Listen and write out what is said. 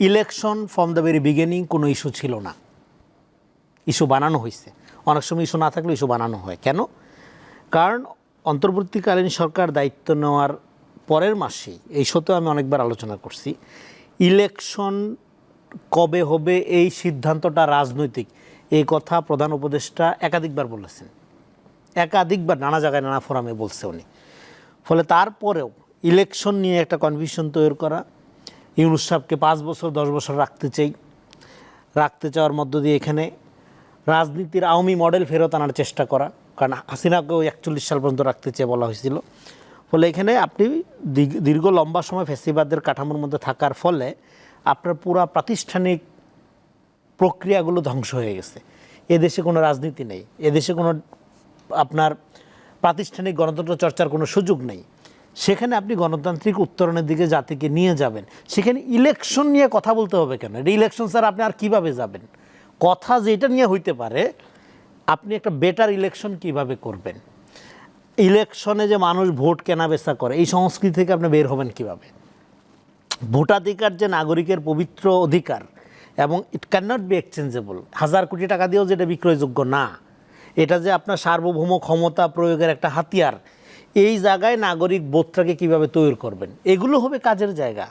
Election from the very beginning কোনো issue ছিল না। ইস্যু বানানো হয়েছে। অনেক সময় ইস্যু না থাকলে ইস্যু বানানো হয়। কেন? কারণ অন্তর্বর্তীকালীন সরকার দায়িত্ব নেওয়ার পরের মাসেই এই সত্ত্বেও আমি অনেকবার আলোচনা করছি ইলেকশন কবে হবে এই সিদ্ধান্তটা রাজনৈতিক। এই কথা প্রধান উপদেষ্টা একাধিকবার বলেছেন। একাধিকবার নানা জায়গায় নানা ফোরামে বলছে উনি। ফলে তারপরেও ইলেকশন নিয়ে একটা কনফিউশন তৈরি করা ইউনুস সাহেবকে পাঁচ বছর, দশ বছর রাখতে চাই। রাখতে চাওয়ার মধ্য দিয়ে এখানে রাজনীতির আওয়ামী মডেল ফেরত আনার চেষ্টা করা। কারণ হাসিনাকেও একচল্লিশ সাল পর্যন্ত রাখতে চেয়ে বলা হয়েছিল। ফলে এখানে আপনি দীর্ঘ- দীর্ঘ লম্বা সময় ফেসিবাদের কাঠামোর মধ্যে থাকার ফলে আপনার পুরা প্রাতিষ্ঠানিক প্রক্রিয়াগুলো ধ্বংস হয়ে গেছে। এদেশে কোনো রাজনীতি নেই। এদেশে কোনো আপনার প্রাতিষ্ঠানিক গণতন্ত্র চর্চার কোনো সুযোগ নেই। সেখানে আপনি গণতান্ত্রিক উত্তরণের দিকে জাতিকে নিয়ে যাবেন। সেখানে ইলেকশন নিয়ে কথা বলতে হবে কেন? এটা ইলেকশন স্যার আপনি আর কীভাবে যাবেন? কথা যেটা নিয়ে হইতে পারে, আপনি একটা বেটার ইলেকশন কীভাবে করবেন? ইলেকশনে যে মানুষ ভোট কেনা বেচা করে, এই সংস্কৃতি থেকে আপনি বের হবেন কীভাবে? ভোটাধিকার যে নাগরিকের পবিত্র অধিকার এবং it can not be exchangeable হাজার কোটি টাকা দিয়েও যেটা বিক্রয়যোগ্য না। এটা যে আপনার সার্বভৌম ক্ষমতা প্রয়োগের একটা হাতিয়ার এই জায়গায় নাগরিক বোধটাকে কীভাবে তৈরি করবেন? এগুলো হবে কাজের জায়গা।